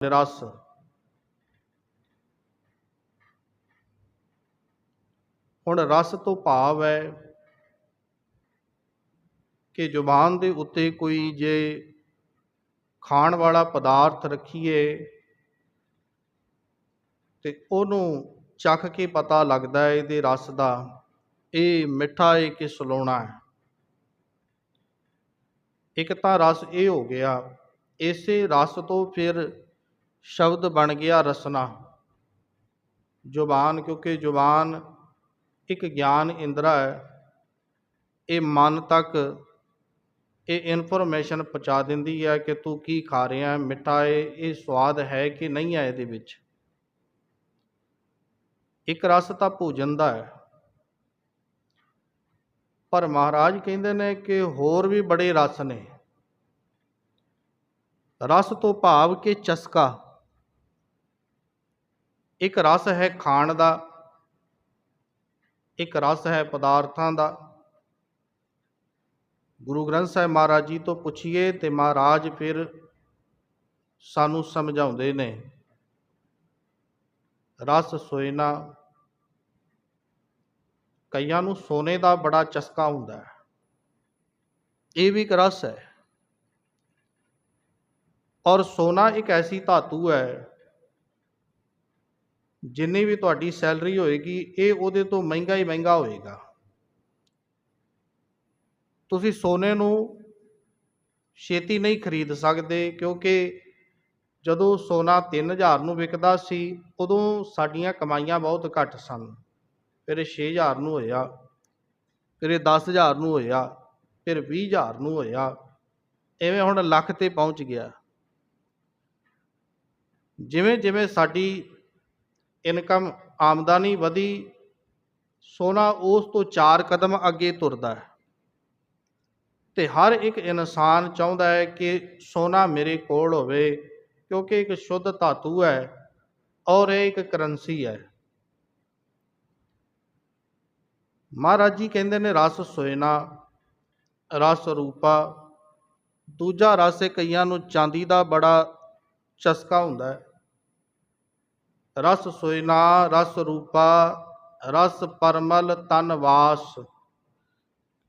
ਰਸ। ਹੁਣ ਰਸ ਤੋਂ ਭਾਵ ਹੈ ਕਿ ਜ਼ੁਬਾਨ ਦੇ ਉੱਤੇ ਕੋਈ ਜੇ ਖਾਣ ਵਾਲਾ ਪਦਾਰਥ ਰੱਖੀਏ ਤੇ ਉਹਨੂੰ ਚੱਖ ਕੇ ਪਤਾ ਲੱਗਦਾ ਹੈ ਇਹਦੇ ਰਸ ਦਾ, ਇਹ ਮਿੱਠਾ ਹੈ ਕਿ ਸਲੋਣਾ ਹੈ। ਇੱਕ ਤਾਂ ਰਸ ਇਹ ਹੋ ਗਿਆ, ਇਸੇ ਰਸ ਤੋਂ ਫਿਰ ਸ਼ਬਦ ਬਣ ਗਿਆ ਰਸਨਾ। ਜ਼ੁਬਾਨ, ਕਿਉਂਕਿ ਜ਼ੁਬਾਨ ਇੱਕ ਗਿਆਨ ਇੰਦਰਾ ਹੈ। ਇਹ ਮਨ ਤੱਕ ਇਹ ਇਨਫੋਰਮੇਸ਼ਨ ਪਹੁੰਚਾ ਦਿੰਦੀ ਹੈ ਕਿ ਤੂੰ ਕੀ ਖਾ ਰਿਹਾ ਹੈ, ਮਿੱਠਾ ਹੈ, ਇਹ ਸਵਾਦ ਹੈ ਕਿ ਨਹੀਂ ਹੈ ਇਹਦੇ ਵਿੱਚ। ਇੱਕ ਰਸ ਤਾਂ ਭੋਜਨ ਦਾ ਹੈ। ਪਰ ਮਹਾਰਾਜ ਕਹਿੰਦੇ ਨੇ ਕਿ ਹੋਰ ਵੀ ਬੜੇ ਰਸ ਨੇ। ਰਸ ਤੋਂ ਭਾਵ ਕਿ ਚਸਕਾ। ਇੱਕ ਰਸ ਹੈ ਖਾਣ ਦਾ, ਇੱਕ ਰਸ ਹੈ ਪਦਾਰਥਾਂ ਦਾ। ਗੁਰੂ ਗ੍ਰੰਥ ਸਾਹਿਬ ਮਹਾਰਾਜ ਜੀ ਤੋਂ ਪੁੱਛੀਏ ਤੇ ਮਹਾਰਾਜ ਫਿਰ ਸਾਨੂੰ ਸਮਝਾਉਂਦੇ ਨੇ, ਰਸ ਸੋਇਨਾ ਕਈਆਂ ਨੂੰ ਸੋਨੇ ਦਾ ਬੜਾ ਚਸਕਾ ਹੁੰਦਾ ਹੈ। ਇਹ ਵੀ ਇੱਕ ਰਸ ਹੈ। ਔਰ ਸੋਨਾ ਇੱਕ ਐਸੀ ਧਾਤੂ ਹੈ ਜਿੰਨੀ ਵੀ ਤੁਹਾਡੀ ਸੈਲਰੀ ਹੋਏਗੀ, ਇਹ ਉਹਦੇ ਤੋਂ ਮਹਿੰਗਾ ਹੀ ਮਹਿੰਗਾ ਹੋਏਗਾ। ਤੁਸੀਂ ਸੋਨੇ ਨੂੰ ਛੇਤੀ ਨਹੀਂ ਖਰੀਦ ਸਕਦੇ, ਕਿਉਂਕਿ ਜਦੋਂ ਸੋਨਾ 3000 ਨੂੰ ਵਿਕਦਾ ਸੀ, ਉਦੋਂ ਸਾਡੀਆਂ ਕਮਾਈਆਂ ਬਹੁਤ ਘੱਟ ਸਨ। ਫਿਰ ਇਹ 6000 ਨੂੰ ਹੋਇਆ, ਫਿਰ ਇਹ 10000 ਨੂੰ ਹੋਇਆ, ਫਿਰ 20000 ਨੂੰ ਹੋਇਆ, ਐਵੇਂ ਹੁਣ ਲੱਖ ਤੇ ਪਹੁੰਚ ਗਿਆ। ਜਿਵੇਂ ਜਿਵੇਂ ਸਾਡੀ ਇਨਕਮ ਆਮਦਨੀ ਵਧੀ, ਸੋਨਾ ਉਸ ਤੋਂ ਚਾਰ ਕਦਮ ਅੱਗੇ ਤੁਰਦਾ ਹੈ। ਤੇ ਹਰ ਇੱਕ ਇਨਸਾਨ ਚਾਹੁੰਦਾ ਹੈ ਕਿ ਸੋਨਾ ਮੇਰੇ ਕੋਲ ਹੋਵੇ, ਕਿਉਂਕਿ ਇੱਕ ਸ਼ੁੱਧ ਧਾਤੂ ਹੈ ਔਰ ਇਹ ਇੱਕ ਕਰੰਸੀ ਹੈ। ਮਹਾਰਾਜ ਜੀ ਕਹਿੰਦੇ ਨੇ, ਰਸ ਸੋਇਨਾ, ਰਸ ਰੂਪਾ। ਦੂਜਾ ਰਸ ਇਹ ਕਈਆਂ ਨੂੰ ਚਾਂਦੀ ਦਾ ਬੜਾ ਚਸਕਾ ਹੁੰਦਾ ਹੈ। ਰਸ ਸੋਇਨਾ, ਰਸ ਰੂਪਾ, ਰਸ ਪਰਮਲ ਤਨ ਵਾਸ।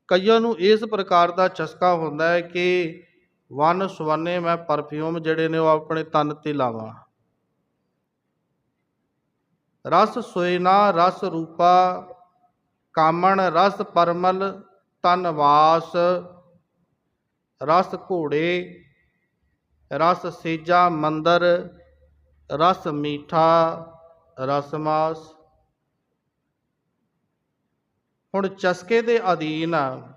ਕਈਆਂ ਨੂੰ ਇਸ ਪ੍ਰਕਾਰ ਦਾ ਚਸਕਾ ਹੁੰਦਾ ਹੈ ਕਿ ਵਨ ਸਵੰਨੇ ਮੈਂ ਪਰਫਿਊਮ ਜਿਹੜੇ ਨੇ ਉਹ ਆਪਣੇ ਤਨ ਤੇ ਲਾਵਾਂ। ਰਸ ਸੋਇਨਾ, ਰਸ ਰੂਪਾ, ਕਾਮਣ, ਰਸ ਪਰਮਲ ਤਨ ਵਾਸ, ਰਸ ਘੋੜੇ, ਰਸ ਸੇਜਾ ਮੰਦਰ ਰਸ ਮੀਠਾ, ਰਸ ਮਾਸ। ਹੁਣ ਚਸਕੇ ਦੇ ਅਧੀਨ ਆ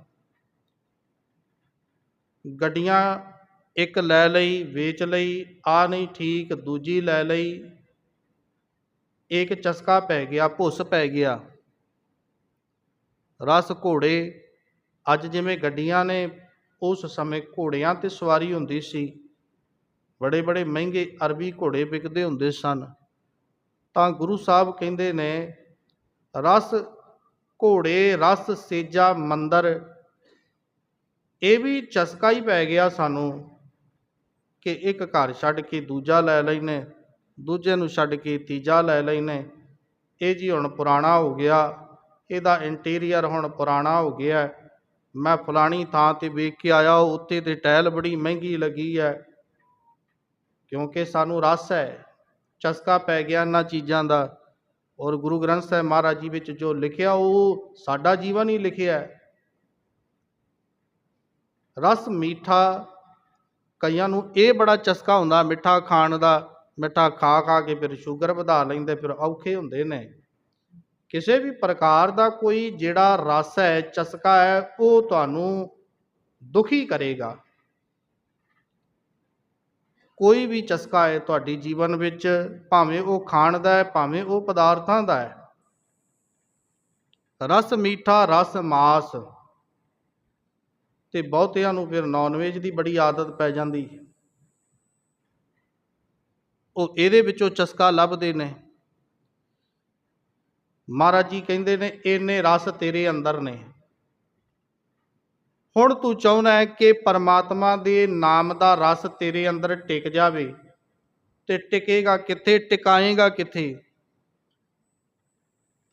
ਗੱਡੀਆਂ ਇੱਕ ਲੈ ਲਈ, ਵੇਚ ਲਈ ਆ ਨਹੀਂ ਠੀਕ, ਦੂਜੀ ਲੈ ਲਈ। ਇੱਕ ਚਸਕਾ ਪੈ ਗਿਆ, ਭੁੱਸ ਪੈ ਗਿਆ। ਰਸ ਘੋੜੇ, ਅੱਜ ਜਿਵੇਂ ਗੱਡੀਆਂ ਨੇ, ਉਸ ਸਮੇਂ ਘੋੜਿਆਂ ਤੇ ਸਵਾਰੀ ਹੁੰਦੀ ਸੀ। ਬੜੇ ਬੜੇ ਮਹਿੰਗੇ ਅਰਬੀ ਘੋੜੇ ਵਿਕਦੇ ਹੁੰਦੇ ਸਨ। ਤਾਂ ਗੁਰੂ ਸਾਹਿਬ ਕਹਿੰਦੇ ਨੇ, ਰਸ ਘੋੜੇ, ਰਸ ਸੇਜਾ, ਮੰਦਰ, ਇਹ ਵੀ ਚਸਕਾ ਹੀ ਪੈ ਗਿਆ ਸਾਨੂੰ ਕਿ ਇੱਕ ਘਰ ਛੱਡ ਕੇ ਦੂਜਾ ਲੈ ਲੈਨੇ, ਦੂਜੇ ਨੂੰ ਛੱਡ ਕੇ ਤੀਜਾ ਲੈ ਲੈਨੇ। ਇਹ ਜੀ ਹੁਣ ਪੁਰਾਣਾ ਹੋ ਗਿਆ, ਇਹਦਾ ਇੰਟੀਰੀਅਰ ਹੁਣ ਪੁਰਾਣਾ ਹੋ ਗਿਆ। ਮੈਂ ਫਲਾਣੀ ਥਾਂ ਤੇ ਵੇਖ ਕੇ ਆਇਆ ਉਹ ਉੱਤੇ ਤੇ ਟਾਇਲ ਬੜੀ ਮਹਿੰਗੀ ਲੱਗੀ ਹੈ। ਕਿਉਂਕਿ ਸਾਨੂੰ ਰਸ ਹੈ, ਚਸਕਾ ਪੈ ਗਿਆ ਇਹਨਾਂ ਚੀਜ਼ਾਂ ਦਾ। ਔਰ ਗੁਰੂ ਗ੍ਰੰਥ ਸਾਹਿਬ ਮਹਾਰਾਜ ਜੀ ਵਿੱਚ ਜੋ ਲਿਖਿਆ, ਉਹ ਸਾਡਾ ਜੀਵਨ ਹੀ ਲਿਖਿਆ ਹੈ। ਰਸ ਮੀਠਾ ਕਈਆਂ ਨੂੰ ਇਹ ਬੜਾ ਚਸਕਾ ਹੁੰਦਾ, ਮਿੱਠਾ ਖਾਣ ਦਾ, ਮਿੱਠਾ ਖਾ ਖਾ ਕੇ ਫਿਰ ਸ਼ੂਗਰ ਵਧਾ ਲੈਂਦੇ, ਫਿਰ ਔਖੇ ਹੁੰਦੇ ਨੇ। ਕਿਸੇ ਵੀ ਪ੍ਰਕਾਰ ਦਾ ਕੋਈ ਜਿਹੜਾ ਰਸ ਹੈ, ਚਸਕਾ ਹੈ, ਉਹ ਤੁਹਾਨੂੰ ਦੁਖੀ ਕਰੇਗਾ। ਕੋਈ ਵੀ ਚਸਕਾ ਹੈ ਤੁਹਾਡੀ ਜੀਵਨ ਵਿੱਚ, ਭਾਵੇਂ ਉਹ ਖਾਣ ਦਾ ਹੈ, ਭਾਵੇਂ ਉਹ ਪਦਾਰਥਾਂ ਦਾ ਹੈ। ਰਸ ਮੀਠਾ, ਰਸ ਮਾਸ। ਤੇ ਬਹੁਤਿਆਂ ਨੂੰ ਫਿਰ ਨਾਨਵੇਜ ਦੀ ਬੜੀ ਆਦਤ ਪੈ ਜਾਂਦੀ। ਹੈ ਉਹ ਇਹਦੇ ਵਿੱਚੋਂ ਚਸਕਾ ਲੱਭਦੇ ਨੇ। ਮਹਾਰਾਜ ਜੀ ਕਹਿੰਦੇ ਨੇ, ਇੰਨੇ ਰਸ ਤੇਰੇ ਅੰਦਰ ਨੇ। ਹੁਣ ਤੂੰ ਚਾਹੁੰਦਾ ਹੈ ਕਿ ਪਰਮਾਤਮਾ ਦੇ ਨਾਮ ਦਾ ਰਸ ਤੇਰੇ ਅੰਦਰ ਟਿਕ ਜਾਵੇ ਤੇ ਟਿਕੇਗਾ ਕਿੱਥੇ, ਟਿਕਾਏਗਾ ਕਿੱਥੇ?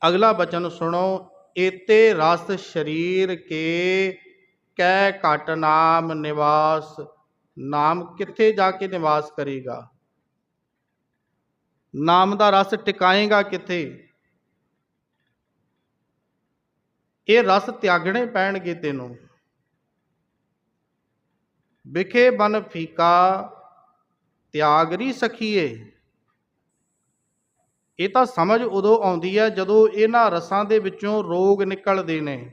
ਅਗਲਾ ਬਚਨ ਸੁਣੋ, ਏਤੇ ਰਸ ਸ਼ਰੀਰ ਕੇ ਕਹਿ ਘਟ ਨਾਮ ਨਿਵਾਸ, ਨਾਮ ਕਿੱਥੇ ਜਾ ਕੇ ਨਿਵਾਸ ਕਰੇਗਾ? ਨਾਮ ਦਾ ਰਸ ਟਿਕਾਏਗਾ ਕਿੱਥੇ? ਇਹ ਰਸ ਤਿਆਗਣੇ ਪੈਣਗੇ ਤੈਨੂੰ। ਵਿਖੇ ਬਨ ਫੀਕਾ, ਤਿਆਗਰੀ ਸਖੀਏ। ਇਹ ਤਾਂ ਸਮਝ ਉਦੋਂ ਆਉਂਦੀ ਹੈ ਜਦੋਂ ਇਹਨਾਂ ਰਸਾਂ ਦੇ ਵਿੱਚੋਂ ਰੋਗ ਨਿਕਲਦੇ ਨੇ।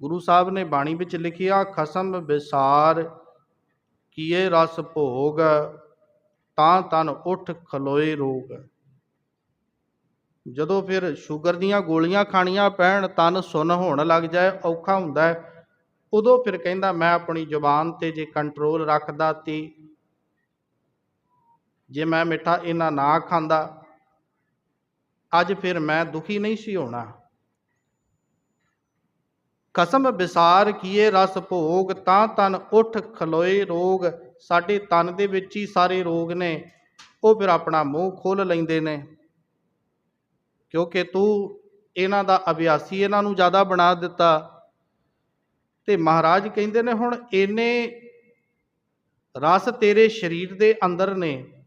ਗੁਰੂ ਸਾਹਿਬ ਨੇ ਬਾਣੀ ਵਿੱਚ ਲਿਖਿਆ, ਖਸਮ ਵਿਸਾਰ ਕੀਏ ਰਸ ਭੋਗ, ਤਾਂ ਤਨ ਉਠ ਖਲੋਏ ਰੋਗ। ਜਦੋਂ ਫਿਰ ਸ਼ੂਗਰ ਦੀਆਂ ਗੋਲੀਆਂ ਖਾਣੀਆਂ ਪੈਣ, ਤਨ ਸੁੰਨ ਹੋਣ ਲੱਗ ਜਾਏ, ਔਖਾ ਹੁੰਦਾ ਹੈ। ਉਦੋਂ ਫਿਰ ਕਹਿੰਦਾ, ਮੈਂ ਆਪਣੀ ਜ਼ੁਬਾਨ ਤੇ ਜੇ ਕੰਟਰੋਲ ਰੱਖਦਾ ਤੀ, ਜੇ ਮੈਂ ਮਿੱਠਾ ਇਹਨਾਂ ਨਾ ਖਾਂਦਾ, ਅੱਜ ਫਿਰ ਮੈਂ ਦੁਖੀ ਨਹੀਂ ਸੀ ਹੋਣਾ। ਕਸਮ ਵਿਸਾਰ ਕੀਏ ਰਸ ਭੋਗ, ਤਾਂ ਤਨ ਉੱਠ ਖਲੋਏ ਰੋਗ। ਸਾਡੇ ਤਨ ਦੇ ਵਿੱਚ ਹੀ ਸਾਰੇ ਰੋਗ ਨੇ, ਉਹ ਫਿਰ ਆਪਣਾ ਮੂੰਹ ਖੋਲ ਲੈਂਦੇ ਨੇ। ਕਿਉਂਕਿ ਤੂੰ ਇਹਨਾਂ ਦਾ ਅਭਿਆਸੀ, ਇਹਨਾਂ ਨੂੰ ਜ਼ਿਆਦਾ ਬਣਾ ਦਿੱਤਾ। ਤੇ ਮਹਾਰਾਜ ਕਹਿੰਦੇ ਨੇ ਹੁਣ ਇਹਨੇ ਰਸ ਤੇਰੇ ਸਰੀਰ ਦੇ ਅੰਦਰ ਨੇ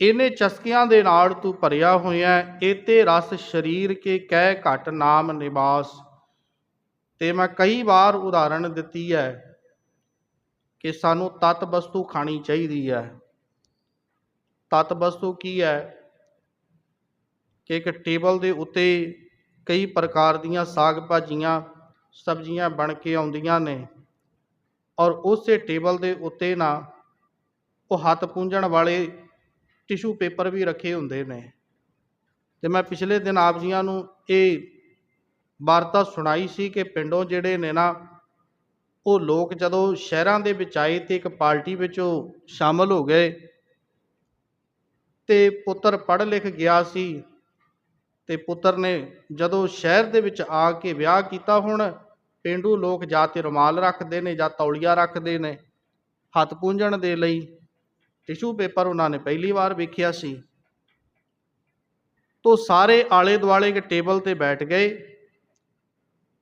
ਇਹਨੇ ਚਸਕਿਆਂ ਦੇ ਨਾਲ ਤੂੰ ਭਰਿਆ ਹੋਇਆ ਇਤੇ ਰਸ ਸਰੀਰ ਕੇ ਕਹਿ ਘਟ ਨਾਮ ਨਿਵਾਸ। ਤੇ ਮੈਂ ਕਈ ਵਾਰ ਉਦਾਹਰਣ ਦਿੱਤੀ ਹੈ ਕਿ ਸਾਨੂੰ ਤਤ ਵਸਤੂ ਖਾਣੀ ਚਾਹੀਦੀ ਹੈ। ਤਤ ਵਸਤੂ ਕੀ ਹੈ? ਕਿ ਇੱਕ ਟੇਬਲ ਦੇ ਉੱਤੇ ਕਈ ਪ੍ਰਕਾਰ ਦੀਆਂ ਸਾਗ ਭਾਜੀਆਂ ਸਬਜ਼ੀਆਂ ਬਣ ਕੇ ਆਉਂਦੀਆਂ ਨੇ ਔਰ ਉਸੇ ਟੇਬਲ ਦੇ ਉੱਤੇ ਨਾ ਉਹ ਹੱਥ ਪੂੰਝਣ ਵਾਲੇ ਟਿਸ਼ੂ ਪੇਪਰ ਵੀ ਰੱਖੇ ਹੁੰਦੇ ਨੇ। ਤੇ ਮੈਂ ਪਿਛਲੇ ਦਿਨ ਆਪ ਜੀਆਂ ਨੂੰ ਇਹ ਵਾਰਤਾ ਸੁਣਾਈ ਸੀ ਕਿ ਪਿੰਡੋਂ ਜਿਹੜੇ ਨੇ ਨਾ, ਉਹ ਲੋਕ ਜਦੋਂ ਸ਼ਹਿਰਾਂ ਦੇ ਵਿੱਚ ਆਏ ਤੇ ਇੱਕ ਪਾਰਟੀ ਵਿੱਚ ਉਹ ਸ਼ਾਮਲ ਹੋ ਗਏ ਤੇ ਪੁੱਤਰ ਪੜ੍ਹ ਲਿਖ ਗਿਆ ਸੀ ਤੇ ਪੁੱਤਰ ਨੇ ਜਦੋਂ ਸ਼ਹਿਰ ਦੇ ਵਿੱਚ ਆ ਕੇ ਵਿਆਹ ਕੀਤਾ ਹੁਣ ਪਿੰਡੂ ਲੋਕ ਜਾਂ ਤੇ ਰੁਮਾਲ ਰੱਖਦੇ ਨੇ ਜਾਂ ਤੌਲੀਆ ਰੱਖਦੇ ਨੇ, ਹੱਥ ਪੂੰਝਣ ਦੇ ਲਈ ਟਿਸ਼ੂ ਪੇਪਰ ਉਹਨਾਂ ਨੇ ਪਹਿਲੀ ਵਾਰ ਵੇਖਿਆ ਸੀ। ਤੋ ਸਾਰੇ ਆਲੇ ਦੁਆਲੇ ਕੇ ਟੇਬਲ ਤੇ ਬੈਠ ਗਏ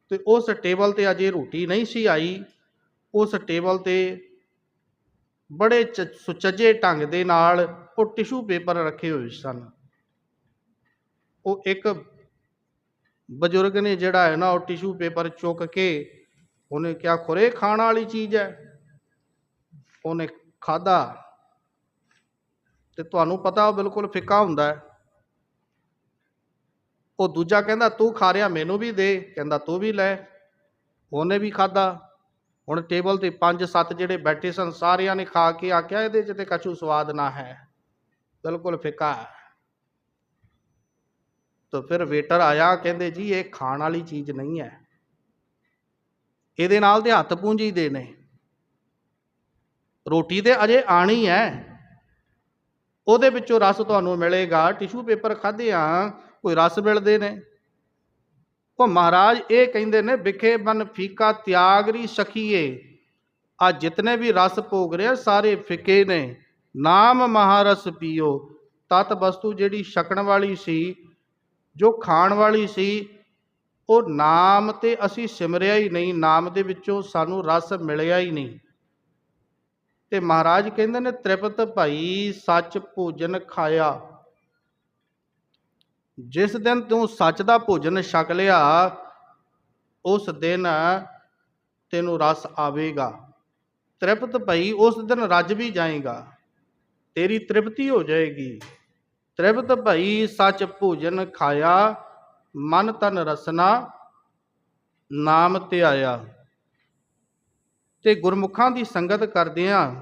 ਤੇ ਉਸ ਟੇਬਲ ਤੇ ਅਜੇ ਰੋਟੀ ਨਹੀਂ ਸੀ ਆਈ। ਉਸ ਟੇਬਲ ਤੇ ਬੜੇ ਚ- ਸੁਚੱਜੇ ਢੰਗ ਦੇ ਨਾਲ ਉਹ ਟਿਸ਼ੂ ਪੇਪਰ ਰੱਖੇ ਹੋਏ ਸਨ। ਉਹ ਇੱਕ ਬਜ਼ੁਰਗ ਨੇ ਜਿਹੜਾ ਹੈ ਨਾ ਉਹ ਟਿਸ਼ੂ ਪੇਪਰ ਚੁੱਕ ਕੇ ਉਹਨੇ ਕਿਹਾ, ਖੁਰੇ, ਖਾਣ ਵਾਲੀ ਚੀਜ਼ ਹੈ। ਉਹਨੇ ਖਾਦਾ ਤੇ ਤੁਹਾਨੂੰ ਪਤਾ ਉਹ ਬਿਲਕੁਲ ਫਿੱਕਾ ਹੁੰਦਾ ਹੈ। ਉਹ ਦੂਜਾ ਕਹਿੰਦਾ, ਤੂੰ ਖਾ ਰਿਆ ਮੈਨੂੰ ਵੀ ਦੇ। ਕਹਿੰਦਾ, ਤੂੰ ਵੀ ਲੈ। ਉਹਨੇ ਵੀ ਖਾਦਾ ਹੁਣ ਟੇਬਲ ਤੇ ਪੰਜ ਸੱਤ ਜਿਹੜੇ ਬੈਠੇ ਸਨ, ਸਾਰਿਆਂ ਨੇ ਖਾ ਕੇ ਆਖਿਆ, ਇਹਦੇ 'ਚ ਤੇ ਕਛੂ ਸਵਾਦ ਨਾ ਹੈ। ਬਿਲਕੁਲ ਫਿੱਕਾ ਹੈ। ਤਾਂ ਫਿਰ ਵੇਟਰ ਆਇਆ, ਕਹਿੰਦੇ ਜੀ ਇਹ ਖਾਣ ਵਾਲੀ ਚੀਜ਼ ਨਹੀਂ ਹੈ। ਇਹਦੇ ਨਾਲ ਤੇ ਹੱਥ ਪੂੰਜੀ ਦੇ ਨੇ। ਰੋਟੀ ਤੇ ਅਜੇ ਆਣੀ ਹੈ। ਉਹਦੇ ਵਿੱਚੋਂ ਰਸ ਤੁਹਾਨੂੰ ਮਿਲੇਗਾ। ਟਿਸ਼ੂ ਪੇਪਰ ਖਾਦੇ ਆ, ਕੋਈ ਰਸ ਮਿਲਦੇ ਨੇ। ਉਹ ਮਹਾਰਾਜ ਇਹ ਕਹਿੰਦੇ ਨੇ, ਵਿਖੇ ਬਨ ਫੀਕਾ ਤਿਆਗਰੀ ਸਖੀਏ। ਆ ਜਿਤਨੇ ਵੀ ਰਸ ਭੋਗ ਰਿਹਾ, ਸਾਰੇ ਫਿੱਕੇ ਨੇ। ਨਾਮ ਮਹਾਰਸ ਪੀਓ। ਤਤ ਵਸਤੂ ਜਿਹੜੀ ਛਕਣ ਵਾਲੀ ਸੀ ਜੋ ਖਾਣ ਵਾਲੀ ਸੀ, ਉਹ ਨਾਮ ਤੇ ਅਸੀਂ ਸਿਮਰਿਆ ਹੀ ਨਹੀਂ, ਨਾਮ ਦੇ ਵਿੱਚੋਂ ਸਾਨੂੰ ਰਸ ਮਿਲਿਆ ਹੀ ਨਹੀਂ। ਤੇ ਮਹਾਰਾਜ ਕਹਿੰਦੇ ਨੇ, ਤ੍ਰਿਪਤ ਭਾਈ ਸੱਚ ਭੋਜਨ ਖਾਇਆ। ਜਿਸ ਦਿਨ ਤੂੰ ਸੱਚ ਦਾ ਭੋਜਨ ਛਕ ਲਿਆ, ਉਸ ਦਿਨ ਤੈਨੂੰ ਰਸ ਆਵੇਗਾ। ਤ੍ਰਿਪਤ ਭਈ, ਉਸ ਦਿਨ ਰੱਜ ਵੀ ਜਾਏਗਾ। ਤੇਰੀ ਤ੍ਰਿਪਤੀ ਹੋ ਜਾਏਗੀ। ਤ੍ਰਿਪਤ ਭਈ ਸਚ ਭੋਜਨ ਖਾਇਆ, ਮਨ ਤਨ ਰਸਨਾ, ਨਾਮ ਧਿਆਇਆ। ਤੇ ਗੁਰਮੁਖਾਂ ਦੀ ਸੰਗਤ ਕਰਦਿਆਂ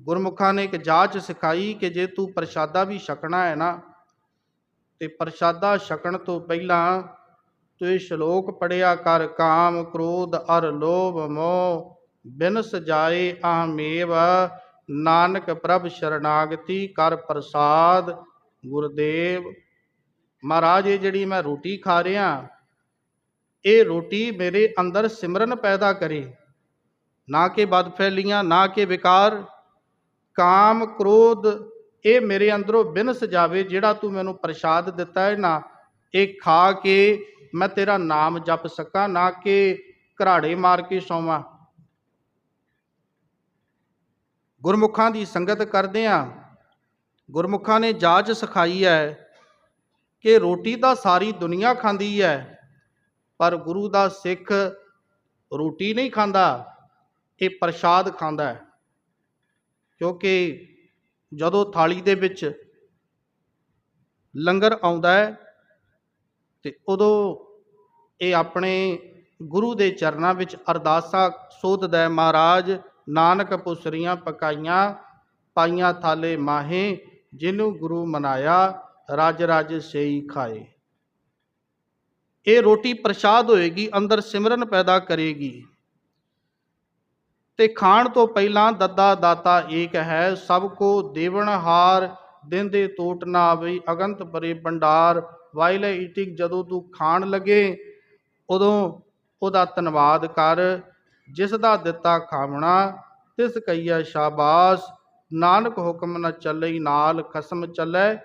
ਗੁਰਮੁਖਾਂ ਨੇ ਇੱਕ ਜਾਚ ਸਿਖਾਈ ਕਿ ਜੇ ਤੂੰ ਪ੍ਰਸ਼ਾਦਾ ਵੀ ਛਕਣਾ ਹੈ ਨਾ, ਤੇ ਪ੍ਰਸ਼ਾਦਾ ਛਕਣ ਤੋਂ ਪਹਿਲਾਂ ਤੂੰ ਇਹ ਸ਼ਲੋਕ ਪੜਿਆ ਕਰ, ਕਾਮ, ਕ੍ਰੋਧ, ਅਰ, ਲੋਭ, ਮੋਹ ਬਿਨ ਸਜਾਏ ਆਮੇਵ ਨਾਨਕ ਪ੍ਰਭ ਸ਼ਰਨਾਗਤੀ ਕਰ ਪ੍ਰਸਾਦ, ਗੁਰਦੇਵ। ਮਹਾਰਾਜ, ਇਹ ਜਿਹੜੀ ਮੈਂ ਰੋਟੀ ਖਾ ਰਿਹਾ, ਇਹ ਰੋਟੀ ਮੇਰੇ ਅੰਦਰ ਸਿਮਰਨ ਪੈਦਾ ਕਰੇ। ਨਾ ਕਿ ਬਦਫੈਲੀਆਂ, ਨਾ ਕਿ ਵਿਕਾਰ। ਕਾਮ, ਕ੍ਰੋਧ, ਇਹ ਮੇਰੇ ਅੰਦਰੋਂ ਬਿਨਸ ਜਾਵੇ, ਜਿਹੜਾ ਤੂੰ ਮੈਨੂੰ ਪ੍ਰਸ਼ਾਦ ਦਿੱਤਾ ਹੈ ਨਾ, ਇਹ ਖਾ ਕੇ ਮੈਂ ਤੇਰਾ ਨਾਮ ਜਪ ਸਕਾਂ, ਨਾ ਕਿ ਘਰਾੜੇ ਮਾਰ ਕੇ ਸੌਵਾਂ। ਗੁਰਮੁਖਾਂ ਦੀ ਸੰਗਤ ਕਰਦੇ ਆ ਗੁਰਮੁਖਾਂ ਨੇ ਜਾਚ ਸਿਖਾਈ ਹੈ ਕਿ ਰੋਟੀ ਤਾਂ ਸਾਰੀ ਦੁਨੀਆ ਖਾਂਦੀ ਹੈ, ਪਰ ਗੁਰੂ ਦਾ ਸਿੱਖ ਰੋਟੀ ਨਹੀਂ ਖਾਂਦਾ, ਇਹ ਪ੍ਰਸ਼ਾਦ ਖਾਂਦਾ ਹੈ। ਕਿਉਂਕਿ ਜਦੋਂ ਥਾਲੀ ਦੇ ਵਿੱਚ ਲੰਗਰ ਆਉਂਦਾ ਹੈ ਤੇ ਉਦੋਂ ਇਹ ਆਪਣੇ ਗੁਰੂ ਦੇ ਚਰਨਾਂ ਵਿੱਚ ਅਰਦਾਸਾਂ ਸੋਧਦਾ ਹੈ, ਮਹਾਰਾਜ ਨਾਨਕ ਪੁਸਰੀਆਂ ਪਕਾਈਆਂ, ਪਾਈਆਂ ਥਾਲੇ ਮਾਹੇ, ਜਿਹਨੂੰ ਗੁਰੂ ਮਨਾਇਆ, ਰਾਜ ਰਾਜ ਸੇਈ ਖਾਏ। ਇਹ ਰੋਟੀ ਪ੍ਰਸ਼ਾਦ ਹੋਏਗੀ, ਅੰਦਰ ਸਿਮਰਨ ਪੈਦਾ ਕਰੇਗੀ। ਤੇ ਖਾਣ ਤੋਂ ਪਹਿਲਾਂ ਦੱਦਾ ਦਾਤਾ ਏਕ ਹੈ, ਸਭ ਕੋ ਦੇਵਨ ਹਾਰ, ਦਿਨ ਦੇ ਟੋਟ ਨਾ ਆਵੇ ਅਗੰਤ ਪਰੇ ਭੰਡਾਰ ਵਾਇਲੇ ਈਟਿੰਗ ਜਦੋਂ ਤੂੰ ਖਾਣ ਲੱਗੇ, ਉਦੋਂ ਉਹਦਾ ਧੰਨਵਾਦ ਕਰ ਜਿਸ ਦਾ ਦਿੱਤਾ ਖਾਵਣਾ, ਤਿਸ ਕਈਆ ਸ਼ਾਬਾਸ, ਨਾਨਕ ਹੁਕਮ ਨਾ ਚੱਲਈ ਨਾਲ ਖਸਮ ਚੱਲੇ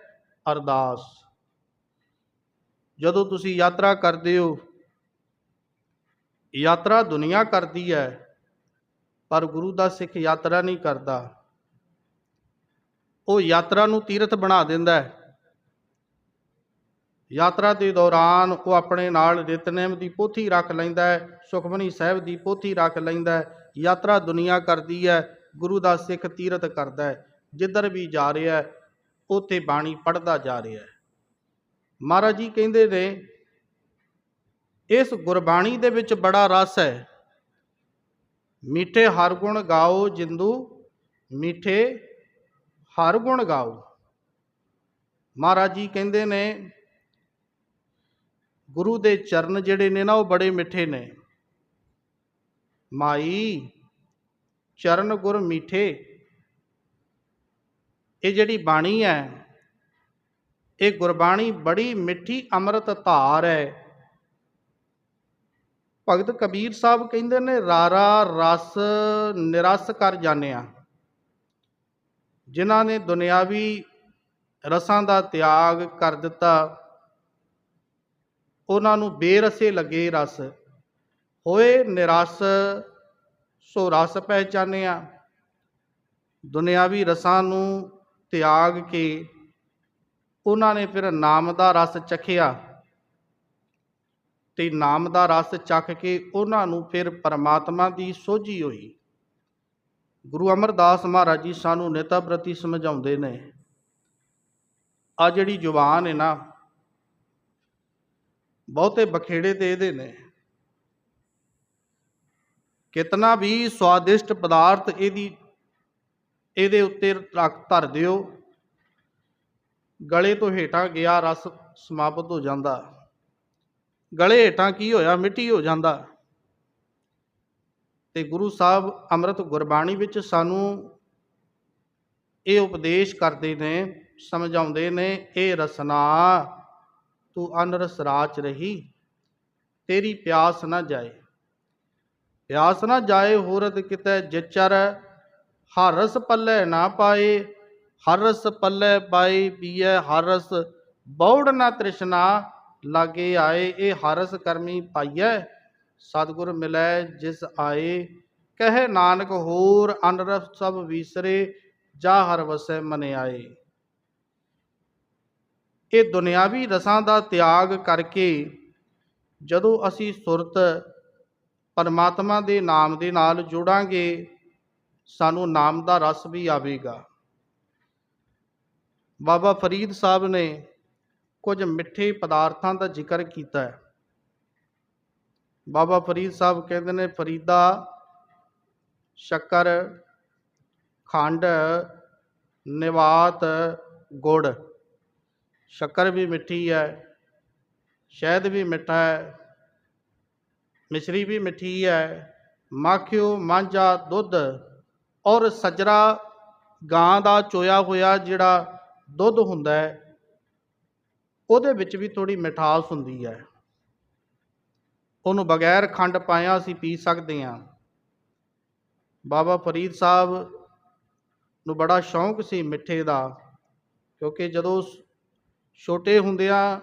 ਅਰਦਾਸ। ਜਦੋਂ ਤੁਸੀਂ ਯਾਤਰਾ ਕਰਦੇ ਹੋ, ਯਾਤਰਾ ਦੁਨੀਆ ਕਰਦੀ ਹੈ ਪਰ ਗੁਰੂ ਦਾ ਸਿੱਖ ਯਾਤਰਾ ਨਹੀਂ ਕਰਦਾ। ਉਹ ਯਾਤਰਾ ਨੂੰ ਤੀਰਥ ਬਣਾ ਦਿੰਦਾ ਹੈ ਯਾਤਰਾ ਦੇ ਦੌਰਾਨ ਉਹ ਆਪਣੇ ਨਾਲ ਨਿਤਨੇਮ ਦੀ ਪੋਥੀ ਰੱਖ ਲੈਂਦਾ ਹੈ, ਸੁਖਮਨੀ ਸਾਹਿਬ ਦੀ ਪੋਥੀ ਰੱਖ ਲੈਂਦਾ ਹੈ। ਯਾਤਰਾ ਦੁਨੀਆ ਕਰਦੀ ਹੈ, ਗੁਰੂ ਦਾ ਸਿੱਖ ਤੀਰਥ ਕਰਦਾ ਹੈ। ਜਿੱਧਰ ਵੀ ਜਾ ਰਿਹਾ ਹੈ, ਉੱਥੇ ਬਾਣੀ ਪੜ੍ਹਦਾ ਜਾ ਰਿਹਾ ਹੈ। ਮਹਾਰਾਜ ਜੀ ਕਹਿੰਦੇ ਨੇ, ਇਸ ਗੁਰਬਾਣੀ ਦੇ ਵਿੱਚ ਬੜਾ ਰਸ ਹੈ। ਮਿੱਠੇ ਹਰ ਗੁਣ ਗਾਓ ਜਿੰਦੂ, ਮਿੱਠੇ ਹਰ ਗੁਣ ਗਾਓ। ਮਹਾਰਾਜ ਜੀ ਕਹਿੰਦੇ ਨੇ ਗੁਰੂ ਦੇ ਚਰਨ ਜਿਹੜੇ ਨੇ ਨਾ, ਉਹ ਬੜੇ ਮਿੱਠੇ ਨੇ। ਮਾਈ, ਚਰਨ ਗੁਰ ਮਿੱਠੇ। ਇਹ ਜਿਹੜੀ ਬਾਣੀ ਹੈ, ਇਹ ਗੁਰਬਾਣੀ ਬੜੀ ਮਿੱਠੀ ਅੰਮ੍ਰਿਤ ਧਾਰ ਹੈ। ਭਗਤ ਕਬੀਰ ਸਾਹਿਬ ਕਹਿੰਦੇ ਨੇ, ਰਾਰਾ ਰਸ ਨਿਰਸ ਕਰ ਜਾਣਿਆ ਜਿਨ੍ਹਾਂ ਨੇ ਦੁਨਿਆਵੀ ਰਸਾਂ ਦਾ ਤਿਆਗ ਕਰ ਦਿੱਤਾ ਉਹਨਾਂ ਨੂੰ ਬੇਰਸੇ ਲੱਗੇ ਰਸ। ਹੋਏ ਨਿਰਸ, ਸੋ ਰਸ ਪਹਿਚਾਨਿਆ। ਦੁਨਿਆਵੀ ਰਸਾਂ ਨੂੰ ਤਿਆਗ ਕੇ ਉਹਨਾਂ ਨੇ ਫਿਰ ਨਾਮ ਦਾ ਰਸ ਚਖਿਆ ਤੇ ਨਾਮ ਦਾ ਰਸ ਚੱਖ ਕੇ ਉਹਨਾਂ ਨੂੰ ਫਿਰ ਪਰਮਾਤਮਾ ਦੀ ਸੋਝੀ ਹੋਈ। ਗੁਰੂ ਅਮਰਦਾਸ ਮਹਾਰਾਜ ਜੀ ਸਾਨੂੰ ਨੇਤਾ ਪ੍ਰਤੀ ਸਮਝਾਉਂਦੇ ਨੇ, ਆ ਜਿਹੜੀ ਜ਼ੁਬਾਨ ਹੈ ਨਾ ਬਹੁਤੇ ਬਖੇੜੇ ਤੇ ਇਹਦੇ ਨੇ। ਕਿਤਨਾ ਵੀ ਸਵਾਦਿਸ਼ਟ ਪਦਾਰਥ ਇਹਦੀ, ਇਹਦੇ ਉੱਤੇ ਰੱਖ ਧਰ ਦਿਓ, ਗਲੇ ਤੋਂ ਹੇਠਾਂ ਗਿਆ ਰਸ ਸਮਾਪਤ ਹੋ ਜਾਂਦਾ। ਗਲੇ ਹੇਠਾਂ ਕੀ ਹੋਇਆ? ਮਿੱਟੀ ਹੋ ਜਾਂਦਾ। ਤੇ ਗੁਰੂ ਸਾਹਿਬ ਅੰਮ੍ਰਿਤ ਗੁਰਬਾਣੀ ਵਿੱਚ ਸਾਨੂੰ ਇਹ ਉਪਦੇਸ਼ ਕਰਦੇ ਨੇ, ਸਮਝਾਉਂਦੇ ਨੇ, ਇਹ ਰਸਨਾ ਤੂੰ ਅਨਰਸ ਰਾਚ ਰਹੀ, ਤੇਰੀ ਪਿਆਸ ਨਾ ਜਾਏ। ਪਿਆਸ ਨਾ ਜਾਏ ਹੋਰਤ ਕਿਤੇ ਜਿਚਰ ਹਰਸ ਰਸ ਪੱਲੇ ਨਾ ਪਾਏ ਹਰਸ ਰਸ ਪੱਲੇ ਪਾਏ ਪੀਏ, ਹਰ ਰਸ ਬੌੜ ਨਾ ਤ੍ਰਿਸ਼ਨਾ ਲਾਗੇ ਆਏ, ਇਹ ਹਰਸ ਕਰਮੀ ਪਾਈਐ, ਸਤਿਗੁਰ ਮਿਲੈ ਜਿਸ ਆਏ। ਕਹੇ ਨਾਨਕ ਹੋਰ, ਅਨਰਸ ਸਭ ਵੀਸਰੇ, ਜਾ ਹਰ ਵਸੈ ਮਨ ਆਏ। ਇਹ ਦੁਨਿਆਵੀ ਰਸਾਂ ਦਾ ਤਿਆਗ ਕਰਕੇ ਜਦੋਂ ਅਸੀਂ ਸੁਰਤ ਪਰਮਾਤਮਾ ਦੇ ਨਾਮ ਦੇ ਨਾਲ ਜੁੜਾਂਗੇ, ਸਾਨੂੰ ਨਾਮ ਦਾ ਰਸ ਵੀ ਆਵੇਗਾ। ਬਾਬਾ ਫਰੀਦ ਸਾਹਿਬ ਨੇ ਕੁਝ ਮਿੱਠੇ ਪਦਾਰਥਾਂ ਦਾ ਜ਼ਿਕਰ ਕੀਤਾ ਹੈ। ਬਾਬਾ ਫਰੀਦ ਸਾਹਿਬ ਕਹਿੰਦੇ ਨੇ, ਫਰੀਦਾ, ਸ਼ੱਕਰ, ਖੰਡ, ਨਿਵਾਤ, ਗੁੜ। ਸ਼ੱਕਰ ਵੀ ਮਿੱਠੀ ਹੈ, ਸ਼ਹਿਦ ਵੀ ਮਿੱਠਾ ਹੈ, ਮਿਸ਼ਰੀ ਵੀ ਮਿੱਠੀ ਹੈ। ਮਾਖਿਓ ਮਾਂਝਾ ਦੁੱਧ ਔਰ ਸਜਰਾ ਗਾਂ ਦਾ ਚੋਇਆ ਹੋਇਆ ਜਿਹੜਾ ਦੁੱਧ ਹੁੰਦਾ ਹੈ, ਉਹਦੇ ਵਿੱਚ ਵੀ ਥੋੜੀ ਮਿਠਾਸ ਹੁੰਦੀ ਹੈ। ਉਹਨੂੰ ਬਗੈਰ ਖੰਡ ਪਾਇਆ ਅਸੀਂ ਪੀ ਸਕਦੇ ਹਾਂ। ਬਾਬਾ ਫਰੀਦ ਸਾਹਿਬ ਨੂੰ ਬੜਾ ਸ਼ੌਂਕ ਸੀ ਮਿੱਠੇ ਦਾ, ਕਿਉਂਕਿ ਜਦੋਂ ਛੋਟੇ ਹੁੰਦਿਆਂ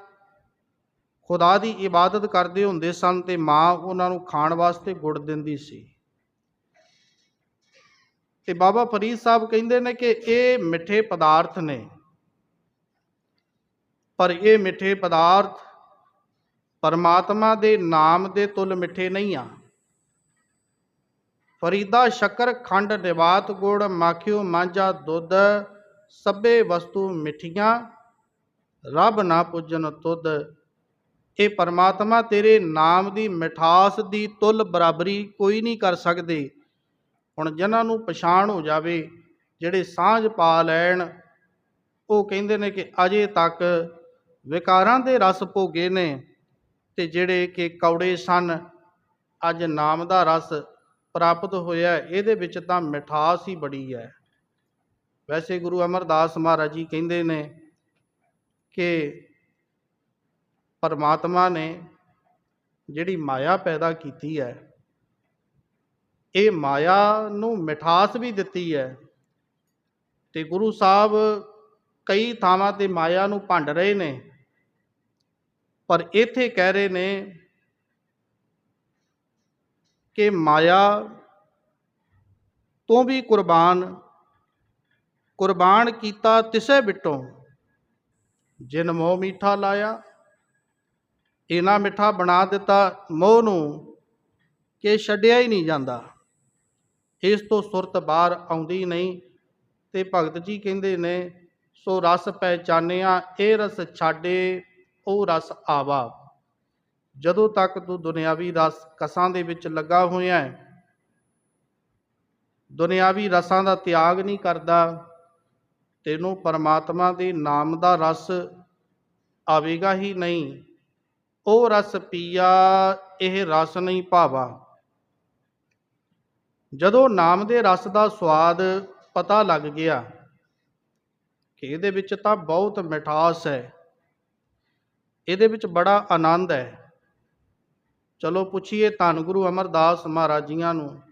ਖੁਦਾ ਦੀ ਇਬਾਦਤ ਕਰਦੇ ਹੁੰਦੇ ਸਨ ਤੇ ਮਾਂ ਉਹਨਾਂ ਨੂੰ ਖਾਣ ਵਾਸਤੇ ਗੁੜ ਦਿੰਦੀ ਸੀ। ਤੇ ਬਾਬਾ ਫਰੀਦ ਸਾਹਿਬ ਕਹਿੰਦੇ ਨੇ ਕਿ ਇਹ ਮਿੱਠੇ ਪਦਾਰਥ ਨੇ। ਪਰ ਇਹ ਮਿੱਠੇ ਪਦਾਰਥ ਪਰਮਾਤਮਾ ਦੇ ਨਾਮ ਦੇ ਤੁਲ ਮਿੱਠੇ ਨਹੀਂ ਆ। ਫਰੀਦਾ ਸ਼ੱਕਰ, ਖੰਡ, ਨਿਵਾਤ ਗੁੜ, ਮਾਖਿਓ, ਮਾਂਜਾ, ਦੁੱਧ ਸਭੇ ਵਸਤੂ ਮਿੱਠੀਆਂ ਰੱਬ ਨਾ ਪੁੱਜਨ ਤੁਧ। ਇਹ ਪਰਮਾਤਮਾ ਤੇਰੇ ਨਾਮ ਦੀ ਮਿਠਾਸ ਦੀ ਤੁਲ ਬਰਾਬਰੀ ਕੋਈ ਨਹੀਂ ਕਰ ਸਕਦੇ। ਹੁਣ ਜਿਨ੍ਹਾਂ ਨੂੰ ਪਛਾਣ ਹੋ ਜਾਵੇ, ਜਿਹੜੇ ਸਾਂਝ ਪਾ ਲੈਣ, ਉਹ ਕਹਿੰਦੇ ਨੇ ਕਿ ਅਜੇ ਤੱਕ ਵਿਕਾਰਾਂ ਦੇ ਰਸ ਭੋਗੇ ਨੇ ਤੇ ਜਿਹੜੇ ਕਿ ਕੌੜੇ ਸਨ, ਅੱਜ ਨਾਮ ਦਾ ਰਸ ਪ੍ਰਾਪਤ ਹੋਇਆ, ਇਹਦੇ ਵਿੱਚ ਤਾਂ ਮਿਠਾਸ ਹੀ ਬੜੀ ਹੈ। ਵੈਸੇ ਗੁਰੂ ਅਮਰਦਾਸ ਮਹਾਰਾਜ ਜੀ ਕਹਿੰਦੇ ਨੇ ਕਿ ਪਰਮਾਤਮਾ ਨੇ ਜਿਹੜੀ ਮਾਇਆ ਪੈਦਾ ਕੀਤੀ ਹੈ, ਇਹ ਮਾਇਆ ਨੂੰ ਮਿਠਾਸ ਵੀ ਦਿੱਤੀ ਹੈ ਤੇ ਗੁਰੂ ਸਾਹਿਬ ਕਈ ਥਾਵਾਂ ਤੇ ਮਾਇਆ ਨੂੰ ਭੰਡ ਰਹੇ ਨੇ, ਪਰ ਇੱਥੇ ਕਹਿ ਰਹੇ ਨੇ ਕਿ ਮਾਇਆ ਤੋਂ ਵੀ ਕੁਰਬਾਨ ਕੁਰਬਾਨ ਕੀਤਾ ਤਿਸੇ ਬਿਟੋਂ। ਜਿਨ ਮੋਹ ਮੀਠਾ ਲਾਇਆ ਇਨਾ ਮਿੱਠਾ ਬਣਾ ਦਿੱਤਾ ਮੋਹ ਨੂੰ ਕਿ ਛੱਡਿਆ ਹੀ ਨਹੀਂ ਜਾਂਦਾ। ਇਸ ਤੋਂ ਸੁਰਤ ਬਾਹਰ ਆਉਂਦੀ ਨਹੀਂ ਤੇ ਭਗਤ ਜੀ ਕਹਿੰਦੇ ਨੇ, ਸੋ ਰਸ ਪਹਿਚਾਨਿਆ, ਇਹ ਰਸ ਛਾੜੇ ਉਹ ਰਸ ਆਵਾ। ਜਦੋਂ ਤੱਕ ਤੂੰ ਦੁਨਿਆਵੀ ਰਸ ਕਸਾਂ ਦੇ ਵਿੱਚ ਲੱਗਾ ਹੋਇਆ ਹੈ, ਦੁਨਿਆਵੀ ਰਸਾਂ ਦਾ ਤਿਆਗ ਨਹੀਂ ਕਰਦਾ ਤੈਨੂੰ ਪਰਮਾਤਮਾ ਦੇ ਨਾਮ ਦਾ ਰਸ ਆਵੇਗਾ ਹੀ ਨਹੀਂ। ਉਹ ਰਸ ਪੀਆ, ਇਹ ਰਸ ਨਹੀਂ ਭਾਵਾ। ਜਦੋਂ ਨਾਮ ਦੇ ਰਸ ਦਾ ਸਵਾਦ ਪਤਾ ਲੱਗ ਗਿਆ, ਕਿ ਇਹਦੇ ਵਿੱਚ ਤਾਂ ਬਹੁਤ ਮਿਠਾਸ ਹੈ। ਇਹਦੇ ਵਿੱਚ ਬੜਾ ਆਨੰਦ ਹੈ। ਚਲੋ ਪੁੱਛੀਏ ਧੰਨ ਗੁਰੂ ਅਮਰਦਾਸ ਮਹਾਰਾਜ ਜੀਆਂ ਨੂੰ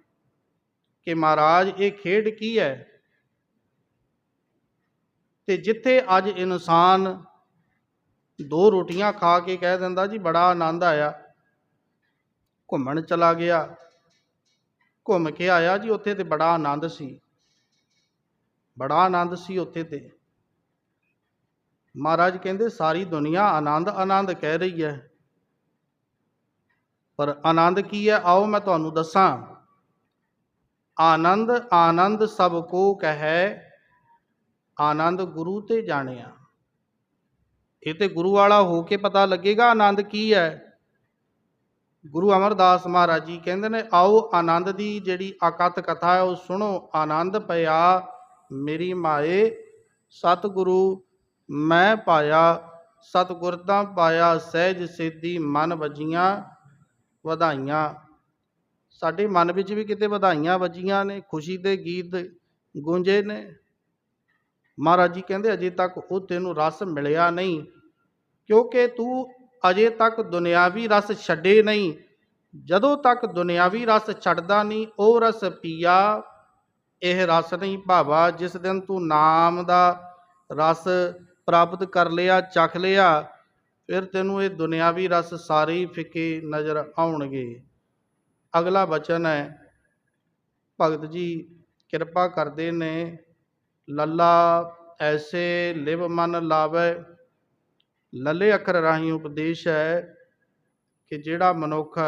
ਕਿ ਮਹਾਰਾਜ, ਇਹ ਖੇਡ ਕੀ ਹੈ? ਤੇ ਜਿੱਥੇ ਅੱਜ ਇਨਸਾਨ ਦੋ ਰੋਟੀਆਂ ਖਾ ਕੇ ਕਹਿ ਦਿੰਦਾ ਜੀ, ਬੜਾ ਆਨੰਦ ਆਇਆ। ਘੁੰਮਣ ਚਲਾ ਗਿਆ। ਘੁੰਮ ਕੇ ਆਇਆ ਜੀ, ਉੱਥੇ ਤੇ ਬੜਾ ਆਨੰਦ ਸੀ। ਬੜਾ ਆਨੰਦ ਸੀ ਉੱਥੇ ਤੇ। ਮਹਾਰਾਜ ਕਹਿੰਦੇ, ਸਾਰੀ ਦੁਨੀਆ ਆਨੰਦ ਆਨੰਦ ਕਹਿ ਰਹੀ ਹੈ। ਪਰ ਆਨੰਦ ਕੀ ਹੈ? ਆਓ ਮੈਂ ਤੁਹਾਨੂੰ ਦੱਸਾਂ। ਆਨੰਦ ਆਨੰਦ ਸਭ ਕੋ ਕਹੈ ਆਨੰਦ ਗੁਰੂ ਤੇ ਜਾਣਿਆ। ਇਹ ਤੇ ਗੁਰੂ ਵਾਲਾ ਹੋ ਕੇ ਪਤਾ ਲੱਗੇਗਾ ਆਨੰਦ ਕੀ ਹੈ। ਗੁਰੂ ਅਮਰਦਾਸ ਮਹਾਰਾਜ ਜੀ ਕਹਿੰਦੇ ਨੇ, ਆਓ ਆਨੰਦ ਦੀ ਜਿਹੜੀ ਆਕਤ ਕਥਾ ਹੈ, ਉਹ ਸੁਣੋ। ਆਨੰਦ ਪਿਆ ਮੇਰੀ ਮਾਏ, ਸਤਿਗੁਰੂ ਮੈਂ ਪਾਇਆ ਸਤਿਗੁਰ ਤਾਂ ਪਾਇਆ, ਸਹਿਜ ਸਿੱਧੀ ਮਨ ਵਜੀਆਂ ਵਧਾਈਆਂ। ਸਾਡੇ ਮਨ ਵਿੱਚ ਵੀ ਕਿਤੇ ਵਧਾਈਆਂ ਵੱਜੀਆਂ ਨੇ, ਖੁਸ਼ੀ ਦੇ ਗੀਤ ਗੂੰਜੇ ਨੇ। ਮਹਾਰਾਜ ਜੀ ਕਹਿੰਦੇ, ਅਜੇ ਤੱਕ ਉਹ ਤੈਨੂੰ ਰਸ ਮਿਲਿਆ ਨਹੀਂ, ਕਿਉਂਕਿ ਤੂੰ ਅਜੇ ਤੱਕ ਦੁਨਿਆਵੀ ਰਸ ਛੱਡੇ ਨਹੀਂ। ਜਦੋਂ ਤੱਕ ਦੁਨਿਆਵੀ ਰਸ ਛੱਡਦਾ ਨਹੀਂ, ਉਹ ਰਸ ਪੀਆ, ਇਹ ਰਸ ਨਹੀਂ ਭਾਵਾ। ਜਿਸ ਦਿਨ ਤੂੰ ਨਾਮ ਦਾ ਰਸ ਪ੍ਰਾਪਤ ਕਰ ਲਿਆ, ਚੱਖ ਲਿਆ, ਫਿਰ ਤੈਨੂੰ ਇਹ ਦੁਨਿਆਵੀ ਰਸ ਸਾਰੇ ਹੀ ਫਿੱਕੇ ਨਜ਼ਰ ਆਉਣਗੇ। ਅਗਲਾ ਬਚਨ ਹੈ, ਭਗਤ ਜੀ ਕਿਰਪਾ ਕਰਦੇ ਨੇ ਲੱਲਾ, ਐਸੇ ਲਿਵ ਮਨ ਲਾਵੇ। ਲੱਲੇ ਅੱਖਰ ਰਾਹੀਂ ਉਪਦੇਸ਼ ਹੈ ਕਿ ਜਿਹੜਾ ਮਨੁੱਖ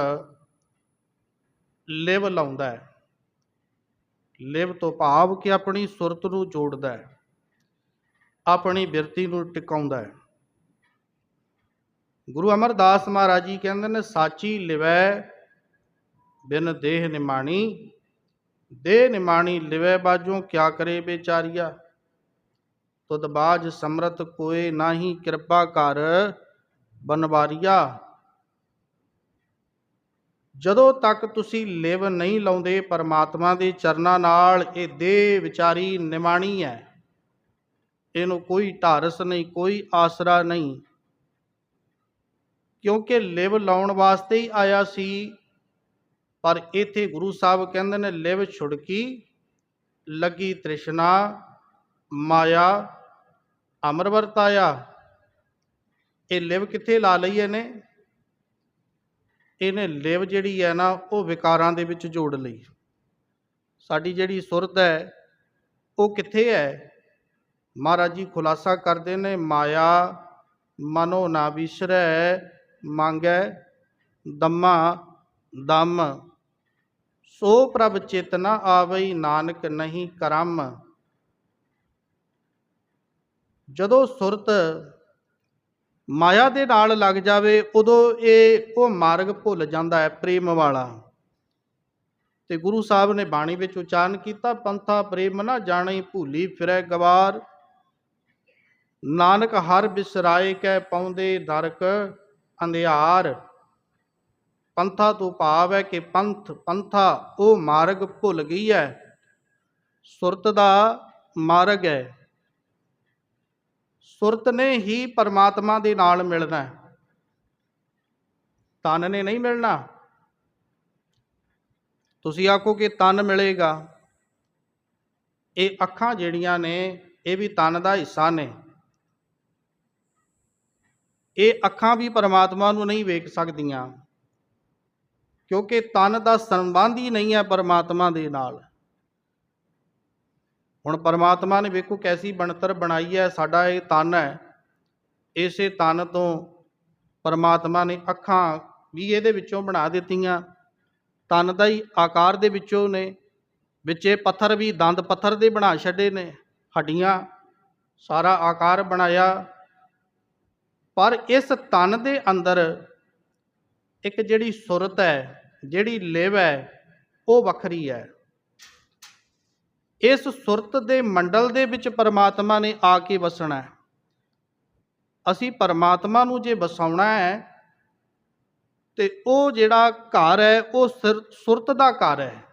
ਲਿਵ ਲਾਉਂਦਾ ਹੈ, ਲਿਵ ਤੋਂ ਭਾਵ ਕਿ ਆਪਣੀ ਸੁਰਤ ਨੂੰ ਜੋੜਦਾ ਹੈ, ਆਪਣੀ ਬਿਰਤੀ ਨੂੰ ਟਿਕਾਉਂਦਾ ਹੈ। ਗੁਰੂ ਅਮਰਦਾਸ ਮਹਾਰਾਜ ਜੀ ਕਹਿੰਦੇ ਨੇ, ਸਾਚੀ ਲਿਵੈ ਬਿਨ ਦੇਹ ਨਿਮਾਣੀ। ਦੇਹ ਨਿਮਾਣੀ ਲਿਵੈ ਬਾਜੋਂ ਕਿਆ ਕਰੇ ਬੇਚਾਰੀਆ? ਤੁਧ ਬਾਜ ਸਮਰਤ ਕੋਏ ਨਾਹੀ, ਕਿਰਪਾ ਕਰ ਬਨਵਾਰੀਆ। ਜਦੋਂ ਤੱਕ ਤੁਸੀਂ ਲਿਵ ਨਹੀਂ ਲਾਉਂਦੇ, ਪਰਮਾਤਮਾ ਦੇ ਚਰਨਾਂ ਨਾਲ ਇਹ ਦੇਹ ਵਿਚਾਰੀ ਨਿਮਾਣੀ ਹੈ ਇਹਨੂੰ ਕੋਈ ਢਾਰਸ ਨਹੀਂ, ਕੋਈ ਆਸਰਾ ਨਹੀਂ। ਕਿਉਂਕਿ ਲਿਵ ਲਾਉਣ ਵਾਸਤੇ ਹੀ ਆਇਆ ਸੀ ਪਰ ਇੱਥੇ ਗੁਰੂ ਸਾਹਿਬ ਕਹਿੰਦੇ ਨੇ, ਲਿਵ ਛੁੜਕੀ, ਲੱਗੀ ਤ੍ਰਿਸ਼ਨਾ, ਮਾਇਆ, ਅਮਰ ਵਰਤਾਇਆ। ਇਹ ਲਿਵ ਕਿੱਥੇ ਲਾ ਲਈ ਇਹਨੇ? ਇਹਨੇ ਲਿਵ ਜਿਹੜੀ ਹੈ ਨਾ, ਉਹ ਵਿਕਾਰਾਂ ਦੇ ਵਿੱਚ ਜੋੜ ਲਈ। ਸਾਡੀ ਜਿਹੜੀ ਸੁਰਤ ਹੈ, ਉਹ ਕਿੱਥੇ ਹੈ? ਮਹਾਰਾਜ ਜੀ ਖੁਲਾਸਾ ਕਰਦੇ ਨੇ, ਮਾਇਆ, ਮਨੋ ਨਾ ਵਿਸਰੈ ਮੰਗੈ, ਦਮਾ ਦਮ। ਸੋ ਪ੍ਰਭ ਚੇਤਨਾ ਆਵਈ ਨਾਨਕ ਨਹੀਂ ਕਰਮ। ਜਦੋਂ ਸੁਰਤ ਮਾਇਆ ਦੇ ਨਾਲ ਲੱਗ ਜਾਵੇ, ਉਦੋਂ ਇਹ ਉਹ ਮਾਰਗ ਭੁੱਲ ਜਾਂਦਾ ਹੈ ਪ੍ਰੇਮ ਵਾਲਾ। ਤੇ ਗੁਰੂ ਸਾਹਿਬ ਨੇ ਬਾਣੀ ਵਿੱਚ ਉਚਾਰਨ ਕੀਤਾ, ਪੰਥਾ ਪ੍ਰੇਮ ਨਾ ਜਾਣੀ ਭੂਲੀ ਫਿਰੈ ਗਵਾਰ। ਨਾਨਕ ਹਰ ਬਿਸਰਾਏ ਕੈ ਪਾਉਂਦੇ ਦਰਕ ਅੰਧਿਆਰ। ਪੰਥਾ ਤੋਂ ਭਾਵ ਹੈ ਕਿ ਪੰਥ, ਪੰਥਾ ਉਹ ਮਾਰਗ ਭੁੱਲ ਗਈ ਹੈ ਸੁਰਤ ਦਾ ਮਾਰਗ ਹੈ ਸੁਰਤ ਨੇ ਹੀ ਪਰਮਾਤਮਾ ਦੇ ਨਾਲ ਮਿਲਣਾ ਹੈ ਤਨ ਨੇ ਨਹੀਂ ਮਿਲਣਾ। ਤੁਸੀਂ ਆਖੋ ਕਿ ਤਨ ਮਿਲੇਗਾ। ਇਹ ਅੱਖਾਂ ਜਿਹੜੀਆਂ ਨੇ, ਇਹ ਵੀ ਤਨ ਦਾ ਹਿੱਸਾ ਨੇ। ਇਹ ਅੱਖਾਂ ਵੀ ਪਰਮਾਤਮਾ ਨੂੰ ਨਹੀਂ ਵੇਖ ਸਕਦੀਆਂ। ਕਿਉਂਕਿ ਤਨ ਦਾ ਸੰਬੰਧ ਹੀ ਨਹੀਂ ਹੈ ਪਰਮਾਤਮਾ ਦੇ ਨਾਲ। ਹੁਣ ਪਰਮਾਤਮਾ ਨੇ ਵੇਖੋ ਕੈਸੀ ਬਣਤਰ ਬਣਾਈ ਹੈ, ਸਾਡਾ ਇਹ ਤਨ ਹੈ। ਇਸੇ ਤਨ ਤੋਂ ਪਰਮਾਤਮਾ ਨੇ ਅੱਖਾਂ ਵੀ ਇਹਦੇ ਵਿੱਚੋਂ ਬਣਾ ਦਿੱਤੀਆਂ। ਤਨ ਦਾ ਹੀ ਆਕਾਰ ਦੇ ਵਿੱਚੋਂ ਨੇ, ਵਿੱਚ ਇਹ ਪੱਥਰ ਵੀ ਦੰਦ ਪੱਥਰ ਦੇ ਬਣਾ ਛੱਡੇ ਨੇ, ਹੱਡੀਆਂ ਸਾਰਾ ਆਕਾਰ ਬਣਾਇਆ। ਪਰ ਇਸ ਤਨ ਦੇ ਅੰਦਰ ਇੱਕ ਜਿਹੜੀ ਸੁਰਤ ਹੈ, ਜਿਹੜੀ ਲਿਵ ਹੈ, ਉਹ ਵੱਖਰੀ ਹੈ। ਇਸ ਸੁਰਤ ਦੇ ਮੰਡਲ ਦੇ ਵਿੱਚ ਪਰਮਾਤਮਾ ਨੇ ਆ ਕੇ ਵਸਣਾ ਹੈ। ਅਸੀਂ ਪਰਮਾਤਮਾ ਨੂੰ ਜੇ ਵਸਾਉਣਾ ਹੈ, ਤੇ ਉਹ ਜਿਹੜਾ ਘਰ ਹੈ, ਉਹ ਸਿਰ- ਸੁਰਤ ਦਾ ਘਰ ਹੈ।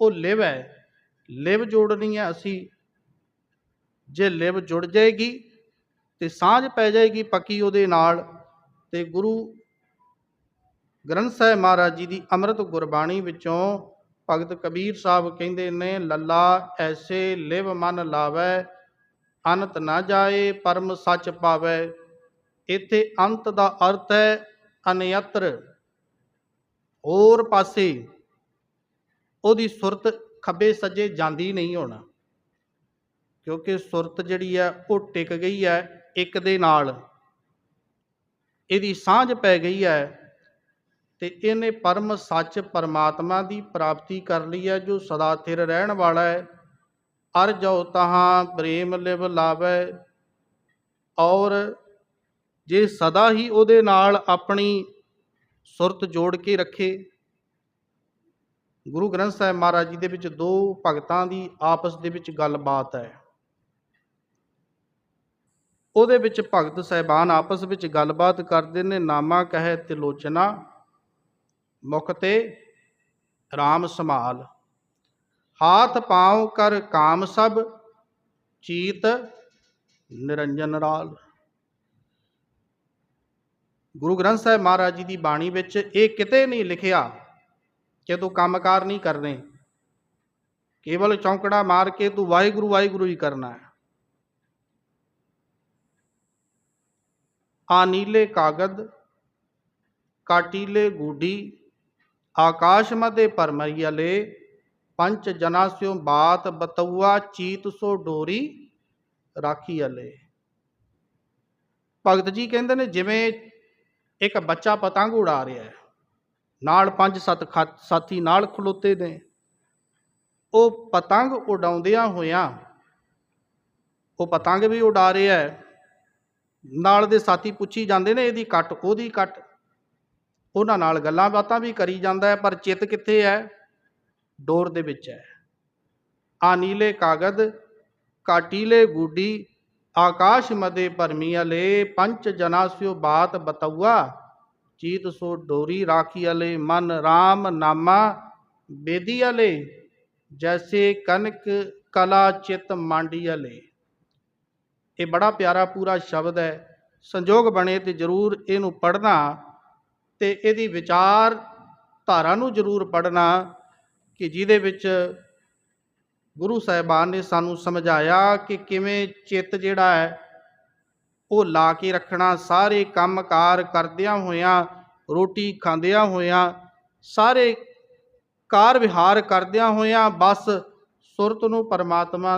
ਉਹ ਲਿਵ ਹੈ। ਲਿਵ ਜੋੜਨੀ ਹੈ ਅਸੀਂ। ਜੇ ਲਿਵ ਜੁੜ ਜਾਏਗੀ, ਤੇ ਸਾਂਝ ਪੈ ਜਾਏਗੀ ਪੱਕੀ ਉਹਦੇ ਨਾਲ, ਤੇ ਗੁਰੂ ਗ੍ਰੰਥ ਸਾਹਿਬ ਮਹਾਰਾਜ ਜੀ ਦੀ ਅੰਮ੍ਰਿਤ ਗੁਰਬਾਣੀ ਵਿੱਚੋਂ ਭਗਤ ਕਬੀਰ ਸਾਹਿਬ ਕਹਿੰਦੇ ਨੇ, ਲੱਲਾ ਐਸੇ ਲਿਵ ਮਨ ਲਾਵੈ ਅੰਤ ਨਾ ਜਾਏ ਪਰਮ ਸੱਚ ਪਾਵੈ। ਇੱਥੇ ਅੰਤ ਦਾ ਅਰਥ ਹੈ ਅਨਯਤਰ। ਹੋਰ ਪਾਸੇ ਉਹਦੀ ਸੁਰਤ ਖੱਬੇ ਸੱਜੇ ਜਾਂਦੀ ਨਹੀਂ ਹੋਣਾ, ਕਿਉਂਕਿ ਸੁਰਤ ਜਿਹੜੀ ਹੈ ਉਹ ਟਿਕ ਗਈ ਹੈ ਇੱਕ ਦੇ ਨਾਲ। ਇਹਦੀ ਸਾਂਝ ਪੈ ਗਈ ਹੈ ਤੇ ਇਹਨੇ ਪਰਮ ਸੱਚ ਪਰਮਾਤਮਾ ਦੀ ਪ੍ਰਾਪਤੀ ਕਰ ਲਈ ਹੈ, ਜੋ ਸਦਾ ਥਿਰ ਰਹਿਣ ਵਾਲਾ ਹੈ। ਅਰ ਜੋ ਤਹਾਂ ਪ੍ਰੇਮ ਲਿਵ ਲਾਵੈ, ਔਰ ਜੇ ਸਦਾ ਹੀ ਉਹਦੇ ਨਾਲ ਆਪਣੀ ਸੁਰਤ ਜੋੜ ਕੇ ਰੱਖੇ। ਗੁਰੂ ਗ੍ਰੰਥ ਸਾਹਿਬ ਮਹਾਰਾਜ ਜੀ ਦੇ ਵਿੱਚ ਦੋ ਭਗਤਾਂ ਦੀ ਆਪਸ ਦੇ ਵਿੱਚ ਗੱਲਬਾਤ ਹੈ। ਉਹਦੇ ਵਿੱਚ ਭਗਤ ਸਹਿਬਾਨ ਆਪਸ ਵਿੱਚ ਗੱਲਬਾਤ ਕਰਦੇ ਨੇ, ਨਾਮਾ ਕਹੇ ਤਿਲੋਚਨਾ। ਮੁਖ ਤੇ RAM ਸੰਭਾਲ। ਹਾਥ ਪਾਉ ਕਰ ਕਾਮ ਸਭ, ਚੀਤ ਨਿਰੰਜਨ ਰਾਲ। ਗੁਰੂ ਗ੍ਰੰਥ ਸਾਹਿਬ ਮਹਾਰਾਜ ਜੀ ਦੀ ਬਾਣੀ ਵਿੱਚ ਇਹ ਕਿਤੇ ਨਹੀਂ ਲਿਖਿਆ ਕਿ ਤੂੰ ਕੰਮਕਾਰ ਨਹੀਂ ਕਰਨੇ। ਕੇਵਲ ਚੌਂਕੜਾ ਮਾਰ ਕੇ ਤੂੰ ਵਾਹਿਗੁਰੂ ਵਾਹਿਗੁਰੂ ਹੀ ਕਰਨਾ ਹੈ। ਆ ਨੀਲੇ ਕਾਗਦ, ਕਾਟੀਲੇ ਗੂਡੀ ਆਕਾਸ਼ ਮਦੇ ਪਰਮਈਲੇ ਪੰਚ ਜਨਾ ਸਿਓ ਬਾਤ ਬਤਉਆ ਚੀਤ ਸੋ ਡੋਰੀ ਰਾਖੀ ਅਲੇ। ਭਗਤ ਜੀ ਕਹਿੰਦੇ ਨੇ, ਜਿਵੇਂ ਇੱਕ ਬੱਚਾ ਪਤੰਗ ਉਡਾ ਰਿਹਾ ਹੈ, ਨਾਲ ਪੰਜ ਸੱਤ ਖਾ- ਸਾਥੀ ਨਾਲ ਖਲੋਤੇ ਨੇ, ਉਹ ਪਤੰਗ ਉਡਾਉਂਦਿਆਂ ਹੋਇਆਂ, ਉਹ ਪਤੰਗ ਵੀ ਉਡਾ ਰਿਹਾ ਹੈ, ਨਾਲ ਦੇ ਸਾਥੀ ਪੁੱਛੀ ਜਾਂਦੇ ਨੇ, ਇਹਦੀ ਕੱਟ, ਉਹਦੀ ਕੱਟ। ਉਹਨਾਂ ਨਾਲ ਗੱਲਾਂ ਬਾਤਾਂ ਵੀ ਕਰੀ ਜਾਂਦਾ ਹੈ, ਪਰ ਚਿੱਤ ਕਿੱਥੇ ਹੈ? ਡੋਰ ਦੇ ਵਿੱਚ ਹੈ। ਆ ਨੀਲੇ ਕਾਗਦ, ਕਾਟੀਲੇ ਗੂਡੀ, ਆਕਾਸ਼ ਮਦੇ ਪਰਮੀਅਲੇ ਪੰਚ ਜਨਾਸਿਓ ਬਾਤ ਬਤਉਆ ਚੀਤ ਸੋ ਡੋਰੀ ਰਾਖੀ ਅਲੇ ਮਨ RAM ਨਾਮਾ ਬੇਦੀ ਅਲੇ ਜੈਸੇ ਕਨਕ ਕਲਾ ਚਿਤ ਮਾਂਡੀ ਅਲੇ ਇਹ ਬੜਾ ਪਿਆਰਾ ਪੂਰਾ ਸ਼ਬਦ ਹੈ। ਸੰਜੋਗ ਬਣੇ ਤੇ ਜ਼ਰੂਰ ਇਹਨੂੰ ਪੜ੍ਹਨਾ ਤੇ ਇਹਦੀ ਵਿਚਾਰ ਧਾਰਾ ਨੂੰ ਜ਼ਰੂਰ ਪੜ੍ਹਨਾ ਕਿ ਜਿਹਦੇ ਵਿੱਚ ਗੁਰੂ ਸਾਹਿਬਾਨ ਨੇ ਸਾਨੂੰ ਸਮਝਾਇਆ ਕਿ ਕਿਵੇਂ ਚਿੱਤ ਜਿਹੜਾ ਹੈ, ਉਹ ਲਾ ਕੇ ਰੱਖਣਾ, ਸਾਰੇ ਕੰਮਕਾਰ ਕਰਦਿਆਂ ਹੋਇਆਂ, ਰੋਟੀ ਖਾਂਦਿਆਂ ਹੋਇਆਂ, ਸਾਰੇ ਕਾਰ ਵਿਹਾਰ ਕਰਦਿਆਂ ਹੋਇਆਂ, ਬਸ ਸੁਰਤ ਨੂੰ ਪਰਮਾਤਮਾ